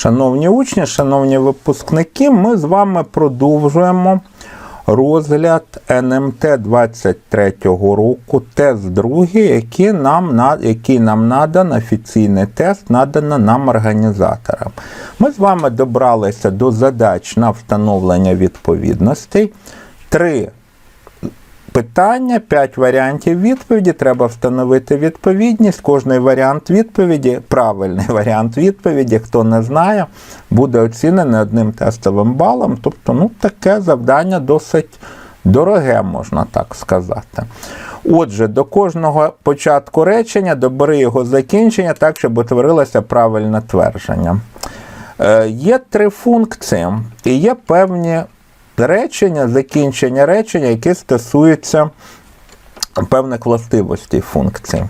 Шановні учні, шановні випускники, ми з вами продовжуємо розгляд НМТ 23 року, тест другий, який нам, на- який нам надан, офіційний тест, надано нам організаторам. Ми з вами добралися до задач на встановлення відповідностей. Три питання, 5 варіантів відповіді. Треба встановити відповідність. Кожний варіант відповіді, правильний варіант відповіді, хто не знає, буде оцінений одним тестовим балом. Тобто, ну, таке завдання досить дороге, можна так сказати. Отже, до кожного початку речення добери його закінчення так, щоб утворилося правильне твердження. Е, Є три функції і є певні речення, закінчення речення, які стосуються певних властивостей функцій.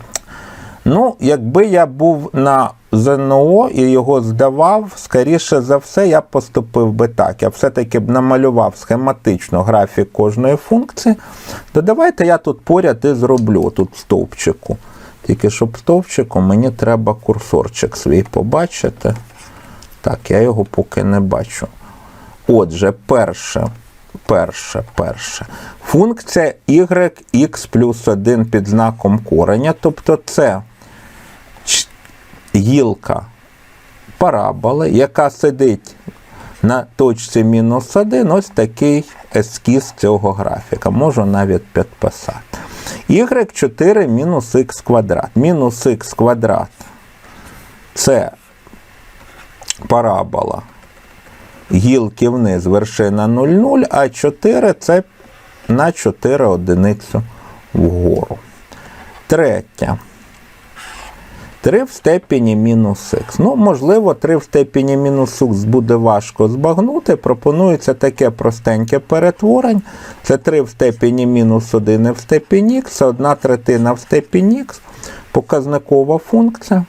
Ну, якби я був на ЗНО і його здавав, скоріше за все, я поступив би так. Я все-таки б намалював схематично графік кожної функції. То давайте я тут поряд і зроблю тут стовпчику. Тільки щоб стовпчику мені треба курсорчик свій побачити. Так, я його поки не бачу. Отже, перше, перше, перше. Функція y плюс 1 під знаком кореня, тобто це гілка параболи, яка сидить на точці мінус 1, ось такий ескіз цього графіка. Можу навіть підписати. y4 мінус х квадрат. Мінус х квадрат це парабола гілки вниз вершина 0,0, а 4 це на 4 одиницю вгору. Третє. 3 в степені мінус х. Ну, можливо, 3 в степені мінус х буде важко збагнути. Пропонується таке простеньке перетворення. Це 3 в степені мінус 1 в степені х, 1 третина в степені х. Показникова функція,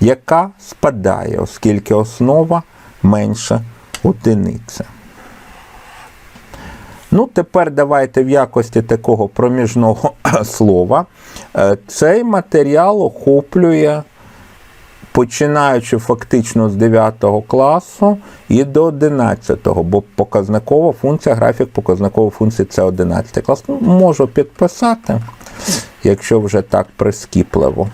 яка спадає, оскільки основа менше одиниця. Ну, тепер давайте в якості такого проміжного слова. Е, Цей матеріал охоплює, починаючи фактично з 9 класу і до 11, бо показникова функція, графік показникової функції це 11 клас. Ну, можу підписати, якщо вже так прискіпливо.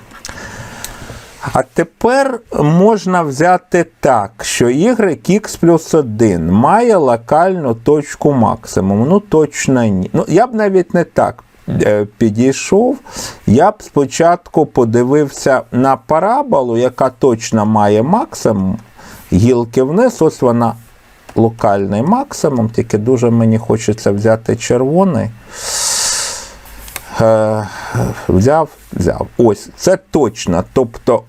А тепер можна взяти так, що y плюс 1 має локальну точку максимуму. Ну, точно ні. Ну, я б навіть не так е, підійшов. Я б спочатку подивився на параболу, яка точно має максимум. Гілки вниз, ось вона локальний максимум, тільки дуже мені хочеться взяти червоний. Е, взяв, взяв. Ось, це точно. Тобто,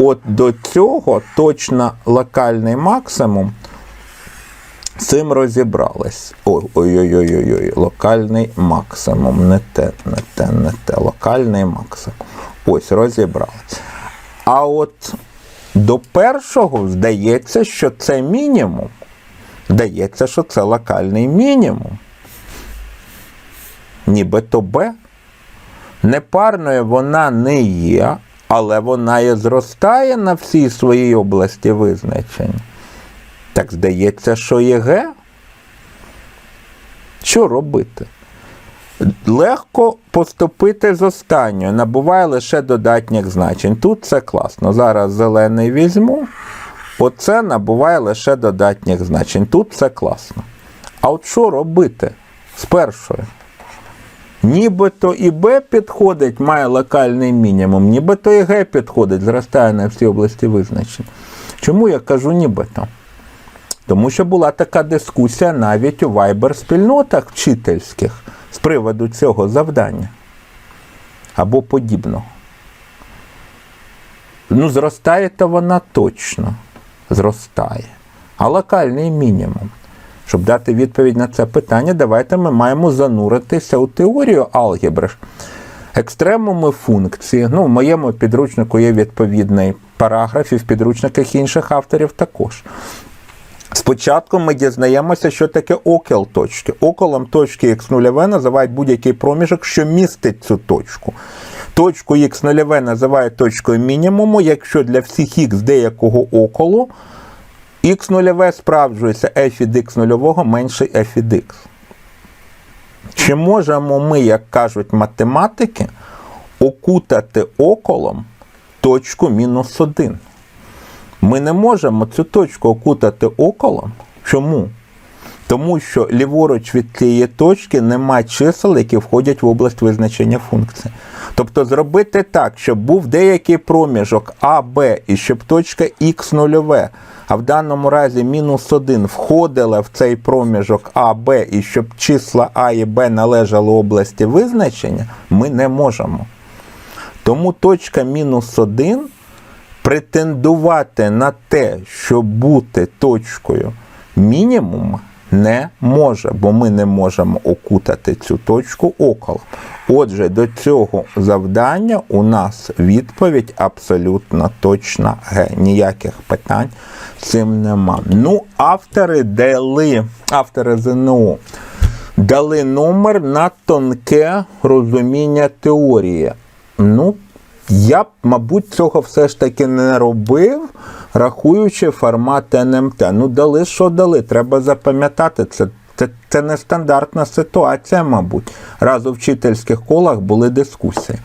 от до цього точно локальний максимум. З цим розібрались. Ой, ой-ой-ой, локальний максимум. Не те, не те, не те. Локальний максимум. Ось, розібрались. А от до першого здається, що це мінімум. Здається, що це локальний мінімум. Нібито Б. Непарною вона не є, але вона і зростає на всій своїй області визначення. Так здається, що є Г. Що робити? Легко поступити з останньою, набуває лише додатніх значень. Тут це класно. Зараз зелений візьму. Оце набуває лише додатніх значень. Тут це класно. А от що робити з першою? Нібито і Б підходить, має локальний мінімум, нібито і Г підходить, зростає на всі області визначень. Чому я кажу нібито? Тому що була така дискусія навіть у вайбер-спільнотах вчительських з приводу цього завдання або подібного. Ну, зростає то вона точно. Зростає. А локальний мінімум. Щоб дати відповідь на це питання, давайте ми маємо зануритися у теорію алгебри. Екстремуми функції. Ну, в моєму підручнику є відповідний параграф, і в підручниках інших авторів також. Спочатку ми дізнаємося, що таке окол точки. Околом точки х0 називають будь-який проміжок, що містить цю точку. Точку х0 називають точкою мінімуму, якщо для всіх х деякого околу Х нульове справджується f від x нульового менший f від x. Чи можемо ми, як кажуть математики, окутати околом точку мінус 1? Ми не можемо цю точку окутати околом. Чому? Тому що ліворуч від цієї точки немає чисел, які входять в область визначення функції. Тобто зробити так, щоб був деякий проміжок А, Б, і щоб точка х нульове, а в даному разі мінус 1 входила в цей проміжок А, Б, і щоб числа А і Б належали області визначення, ми не можемо. Тому точка мінус 1 претендувати на те, щоб бути точкою мінімума, не може, бо ми не можемо окутати цю точку около. Отже, до цього завдання у нас відповідь абсолютно точна Г. Ніяких питань з цим нема. Ну, автори дали, автори ЗНО дали номер на тонке розуміння теорії. Ну, я б, мабуть, цього все ж таки не робив, рахуючи формат НМТ. Ну, дали, що дали. Треба запам'ятати, це, це, це нестандартна ситуація, мабуть. Раз у вчительських колах були дискусії.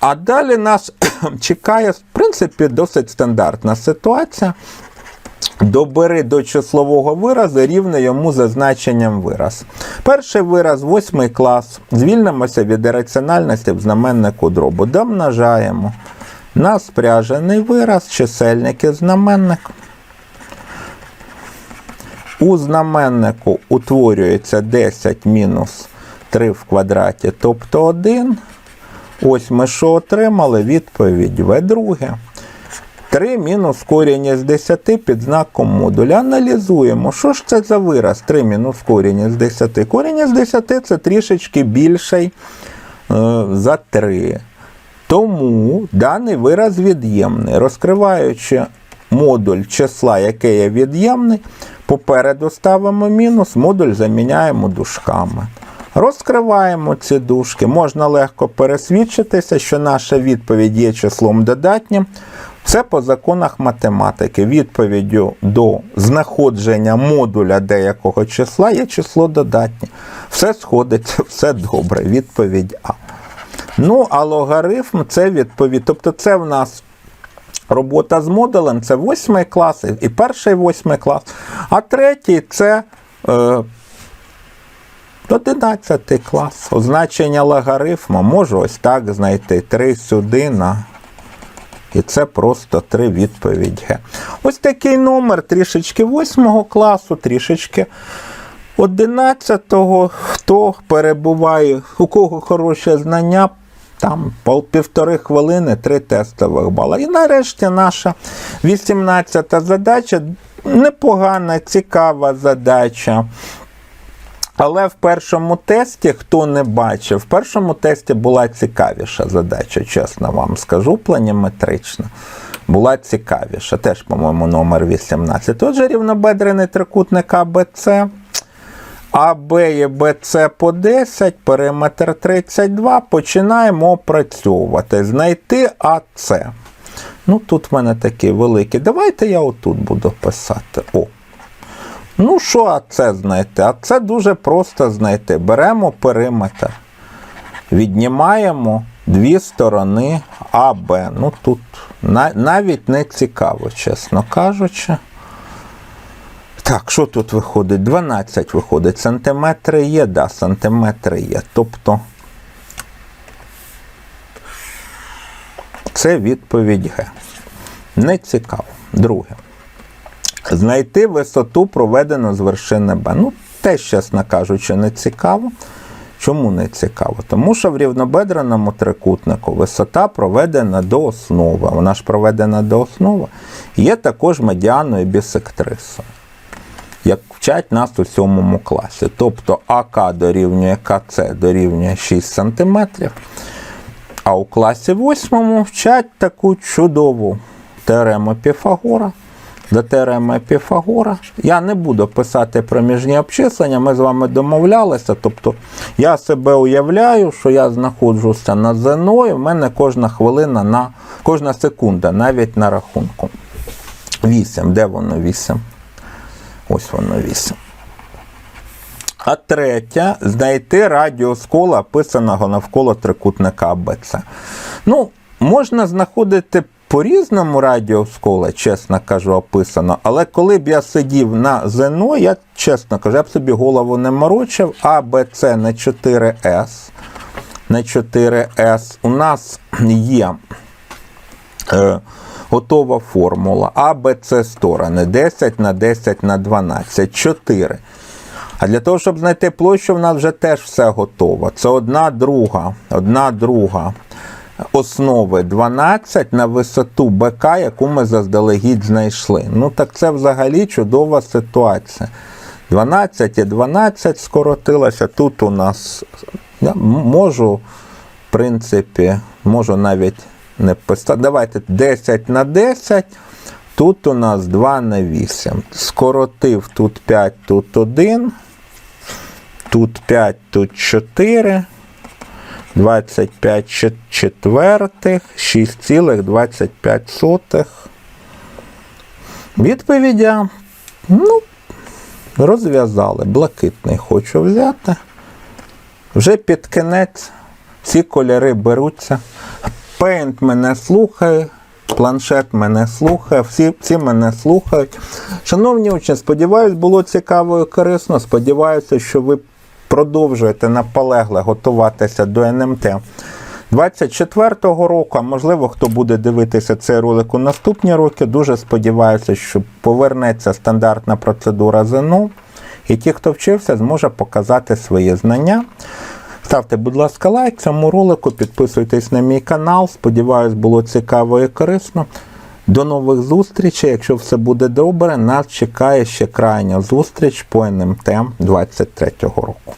А далі нас чекає, в принципі, досить стандартна ситуація. Добери до числового виразу рівне йому за значенням вираз. Перший вираз, восьмий клас. Звільнимося від ірраціональності в знаменнику дробу. Домножаємо на спряжений вираз, чисельник і знаменник. У знаменнику утворюється 10 мінус 3 в квадраті, тобто 1. Ось ми що отримали? Відповідь В друге. 3 мінус корінь із 10 під знаком модуля. Аналізуємо, що ж це за вираз 3 мінус корінь із 10. Корінь із 10 це трішечки більший е, за 3. Тому даний вираз від'ємний. Розкриваючи модуль числа, яке є від'ємний, попереду ставимо мінус, модуль заміняємо дужками. Розкриваємо ці дужки. Можна легко пересвідчитися, що наша відповідь є числом додатнім. Все по законах математики. Відповіддю до знаходження модуля деякого числа є число додатнє. Все сходиться, все добре. Відповідь А. Ну, а логарифм це відповідь. Тобто, це в нас робота з модулем, це восьмий клас і перший восьмий клас. А третій це. Е, 11 клас. Означення логарифму можу ось так знайти. 3 сюди на. І це просто три відповідь Г. Ось такий номер трішечки 8 класу, трішечки 11-го. Хто перебуває, у кого хороше знання, там півтори хвилини, три тестових бала. І нарешті наша 18-та задача непогана, цікава задача. Але в першому тесті, хто не бачив, в першому тесті була цікавіша задача, чесно вам скажу, планіметрична. Була цікавіша. Теж, по-моєму, номер 18. Отже, рівнобедрений трикутник АБЦ. АБ і БЦ по 10, периметр 32. Починаємо опрацьовувати. Знайти АЦ. Ну, тут в мене такі великі. Давайте я отут буду писати. О. Ну, що АЦ знайти? А це дуже просто знайти. Беремо периметр, віднімаємо дві сторони АБ. Ну тут навіть не цікаво, чесно кажучи. Так, що тут виходить? 12 виходить. Сантиметри є, да, сантиметри є. Тобто це відповідь Г. Не цікаво. Друге. Знайти висоту проведену з вершини Б. Ну, теж, чесно кажучи, не цікаво. Чому не цікаво? Тому що в рівнобедреному трикутнику висота проведена до основи. Вона ж проведена до основи. Є також медіаною бісектрисою, як вчать нас у сьомому класі. Тобто АК дорівнює КЦ дорівнює 6 см. А у класі 8 вчать таку чудову теорему Піфагора до теореми Піфагора. Я не буду писати проміжні обчислення, ми з вами домовлялися. Тобто я себе уявляю, що я знаходжуся на ЗНО, і в мене кожна хвилина, на, кожна секунда навіть на рахунку. 8. Де воно 8? Ось воно 8. А третя знайти радіус кола, описаного навколо трикутника АБЦ. Ну, можна знаходити по-різному радіус кола, чесно кажу, описано. Але коли б я сидів на ЗНО, я чесно кажу, я б собі голову не морочив, А, Б, С на 4С. На 4С у нас є е, готова формула А, Б, С сторони 10 на 10 на 12, 4. А для того, щоб знайти площу, в нас вже теж все готово. Це одна друга, одна друга основи 12 на висоту БК, яку ми заздалегідь знайшли. Ну так це взагалі чудова ситуація. 12 і 12 скоротилося. Тут у нас я можу, в принципі, можу навіть не писати. Давайте 10 на 10. Тут у нас 2 на 8. Скоротив тут 5, тут 1. Тут 5, тут 4. 25 четвертих, 6,25. Відповідя, ну, розв'язали. Блакитний хочу взяти. Вже під кінець всі кольори беруться. Paint мене слухає, планшет мене слухає, всі, всі мене слухають. Шановні учні, сподіваюсь, було цікаво і корисно. Сподіваюся, що ви продовжуєте наполегло готуватися до НМТ 24-го року, а можливо, хто буде дивитися цей ролик у наступні роки, дуже сподіваюся, що повернеться стандартна процедура ЗНО, і ті, хто вчився, зможе показати свої знання. Ставте, будь ласка, лайк цьому ролику, підписуйтесь на мій канал. Сподіваюсь, було цікаво і корисно. До нових зустрічей. Якщо все буде добре, нас чекає ще крайня зустріч по НМТ 23 року.